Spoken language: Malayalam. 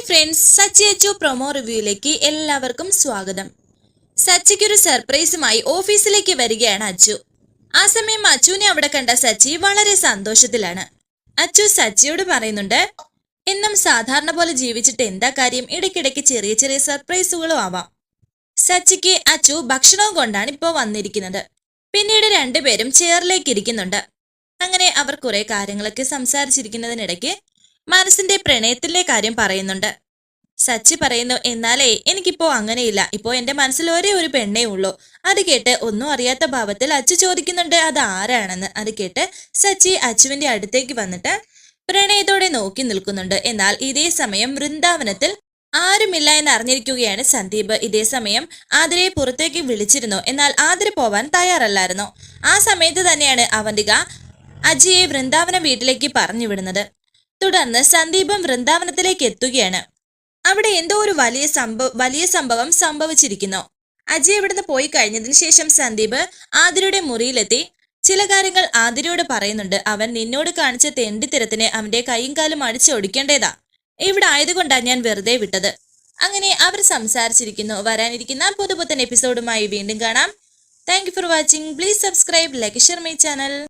Hi friends Sachi Achu promo റിവ്യൂയിലേക്ക് എല്ലാവർക്കും സ്വാഗതം. സച്ചിക്കൊരു സർപ്രൈസുമായി ഓഫീസിലേക്ക് വരികയാണ് അച്ചു. ആ സമയം അച്ചുവിനെ അവിടെ കണ്ട സച്ചി വളരെ സന്തോഷത്തിലാണ്. അച്ചു സച്ചിയോട് പറയുന്നുണ്ട് എന്നും സാധാരണ പോലെ ജീവിച്ചിട്ട് എന്താ കാര്യം? ഇടയ്ക്കിടയ്ക്ക് ചെറിയ ചെറിയ സർപ്രൈസുകളും ആവാം. സച്ചിക്ക് അച്ചു ഭക്ഷണവും കൊണ്ടാണ് ഇപ്പോൾ വന്നിരിക്കുന്നത്. പിന്നീട് രണ്ടുപേരും ചെയറിലേക്ക് ഇരിക്കുന്നുണ്ട്. അങ്ങനെ അവർ കുറെ കാര്യങ്ങളൊക്കെ സംസാരിച്ചിരിക്കുന്നതിനിടയ്ക്ക് മനസ്സിന്റെ പ്രണയത്തിലെ കാര്യം പറയുന്നുണ്ട്. സച്ചി പറയുന്നു എന്നാലേ എനിക്കിപ്പോ അങ്ങനെയില്ല. ഇപ്പോ എന്റെ മനസ്സിൽ ഒരേ ഒരു പെണ്ണേ ഉള്ളൂ. അത് കേട്ട് ഒന്നും അറിയാത്ത ഭാവത്തിൽ അച്ചു ചോദിക്കുന്നുണ്ട് അത് ആരാണെന്ന്? അത് കേട്ട് സച്ചി അച്ചുവിന്റെ അടുത്തേക്ക് വന്നിട്ട് പ്രണയത്തോടെ നോക്കി നിൽക്കുന്നുണ്ട്. എന്നാൽ ഇതേ സമയം വൃന്ദാവനത്തിൽ ആരുമില്ല എന്ന് അറിഞ്ഞിരിക്കുകയാണ് സന്ദീപ്. ഇതേ സമയം ആതിരയെ പുറത്തേക്ക് വിളിച്ചിരുന്നു. എന്നാൽ ആതിര പോവാൻ തയ്യാറല്ലായിരുന്നു. ആ സമയത്ത് തന്നെയാണ് അവന്തിക അജിയെ വൃന്ദാവന വീട്ടിലേക്ക് പറഞ്ഞു വിടുന്നത്. തുടർന്ന് സന്ദീപം വൃന്ദാവനത്തിലേക്ക് എത്തുകയാണ്. അവിടെ എന്തോ ഒരു വലിയ സംഭവ വലിയ സംഭവം സംഭവിച്ചിരിക്കുന്നു. അജയ് ഇവിടുന്ന് പോയി കഴിഞ്ഞതിന് ശേഷം സന്ദീപ് ആതിരയുടെ മുറിയിലെത്തി. ചില കാര്യങ്ങൾ ആതിരയോട് പറയുന്നുണ്ട്. അവൻ നിന്നോട് കാണിച്ച തെണ്ടിത്തരത്തിന് അവന്റെ കൈയും കാലും അടിച്ചൊടിക്കേണ്ടതാ ഇവിടെ ആയതുകൊണ്ടാണ് ഞാൻ വെറുതെ വിട്ടത്. അങ്ങനെ അവർ സംസാരിച്ചിരിക്കുന്നു. വരാനിരിക്കുന്ന പുതുപുത്തൻ എപ്പിസോഡുമായി വീണ്ടും കാണാം. Thank for watching please subscribe like share my channel